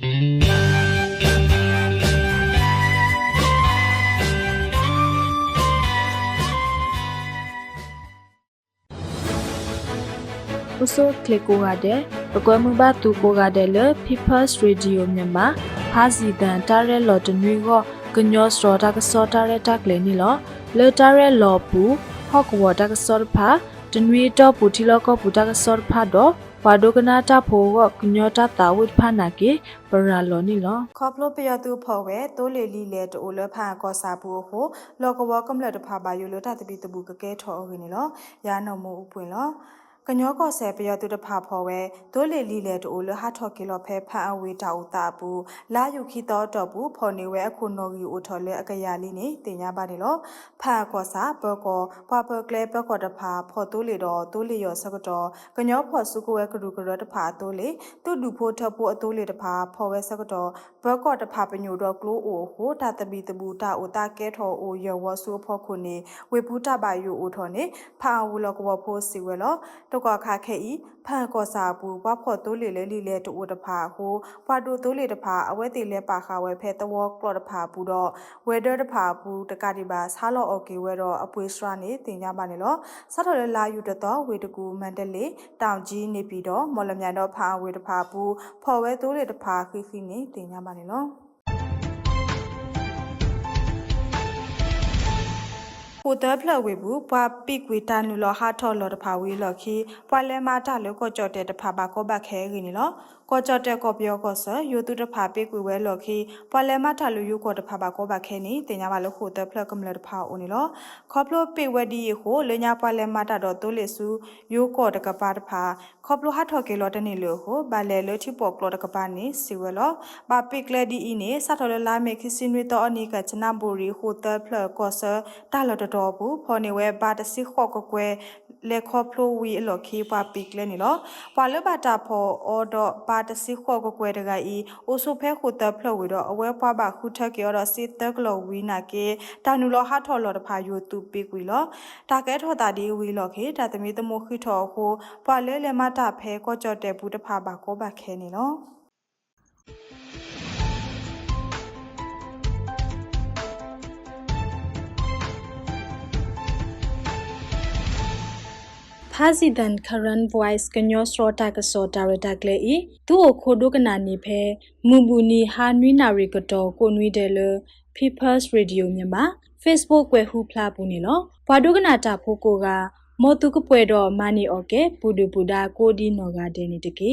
ဥဆိုကလစ်ကိုရတဲ့ပကွဲမှုပါသူကိုရတဲ့လေ People's Radio မြန်မာဖာစီတန်တာရဲလော်တနွေကကညောစတော်တာကစောတာရဲတက်လေနီလောလေတာရဲလော်ပူဟော့ကဝတာကစောဖာ တနွေတော့ပူတီလောကပူတာကစောဖာတော့ဝါဒုကနာတာဖိုကကညောတာတာဝိဖာနာကေပရာလောနီလောခေါပလိုပယတူဖော်ဝဲတိုးလေလီလေတိုလဖာကောစာပူဟိုလောကဝကမလတဖာဘာယိုလတတပိတဘူကကဲထော်ရင်းနော်ရာနုံမူဥပွင့်လော ကညောကောဆဲပယတူတဖာဖော်ဝဲတိုးလေလီလေတိုလဟာထော်ကီလောဖဲဖန်အဝေတာဥတာဘူးလာယုခိတော်တော်ဘူးဖော်နေဝဲအခုနော်ဂီဥထော်လေအကရာလေးနေတင်ရပါနေလောဖာကောစာဘောကောပွားပကလဲပကောတဖာဖော်တိုးလေတော့တိုးလေရောစကတော်ကညောဖော်စုကဝဲကရူကရတဖာတိုးလေတူဒူဖို့ထဖို့အတိုးလေတဖာဖော်ဝဲစကတော်ဘောကောတဖာပညိုတော့ကလိုအိုဟိုတာတပီတဘူတာအိုတာကဲထော်အိုရောဝဆူဖော်ခုနေဝေဘူးတာပါယိုအိုထော်နေဖာဝူလောကဝဖိုးစီဝဲလောတုကခခဲဤဖန်ကောစာပူဘွားဖော်တိုးလေလေလီလေတူတဖာဟိုဘွားတူတိုးလေတဖာအဝဲတိလဲပါခဝဲဖဲတဝေါကလော့တဖာပူတော့ဝဲဒဲတဖာပူတကတိပါဆာလော့အော်ကေဝဲတော့အပွေးစွာနေတင်ကြပါနေလို့စထော်လဲလာယူတတော့ဝေတကူမန္တလေးတောင်ကြီးနေပြီးတော့မော်လမြိုင်တော့ဖာဝေတဖာပူဖော်ဝဲတိုးလေတဖာခိခိနေတင်ကြပါနေလို့ ဟိုတဖလဝေဘူးပွာပိကွေတန်လူလဟာထော်လတဖာဝေလခီပွာလဲမာတာလကောကြော့တဲ့တဖာပါကောဘခဲရင်းနီလောကောကြော့တဲ့ကောပြောကောဆယိုတုတဖာပိကွေဝဲလခီပွာလဲမာတာလူယိုကောတဖာပါကောဘခဲနီတင်ညာပါလို့ဟိုတဖလကမလတဖာအိုနီလောခေါပလိုပိဝဒီဟိုလညာပွာလဲမာတာတော့တိုးလေစုယိုကောတကပါတဖာခေါပလိုဟာထော်ကေလောတနေလို့ဟိုဘာလဲလချိပေါကလောတကပါနီစီဝဲလောဘာပိကလဒီအင်းနေစထော်လလာမေခီစင်ရီတော့အနီကချနာဘူရီဟိုတဖလကောဆတာလတတော်ဘူးဖော်နေဝဲဘာတစီခော့ကကွယ်လေခေါဖလိုဝီအလော်ခေပါပိကလဲနေလောပွာလဘတာဖော်အော်တော့ဘာတစီခော့ကကွယ်တကဤအိုဆိုဖဲခိုတဖလဝီတော့အဝဲပွားပါခုထက်ကြောတော့စီတက်ကလောဝီနာကေတာနူလောဟာထော်လော်တဖာယိုတူပိကွီလောတာကဲထော်တာဒီဝီလော်ခေတာသမီတမိုခိထော်ဟိုပွာလဲလေမတာဖဲကောကြော့တဲ့ဘူးတဖာပါကောပါခဲနေလော president current voice kanyo srota ka so director kle i tu o khodo kana ni phe mumuni ha nwi na ri ka to ko nwi de lo people's radio မြန်မာ facebook ွယ်ဟူဖလာပူနေလောဘွာဒုကနာတာဖိုကိုကမောတုကပွဲတော့မာနီအော်ကေပူဒူပူဒါကိုဒီနောဂါဒေနီတကေ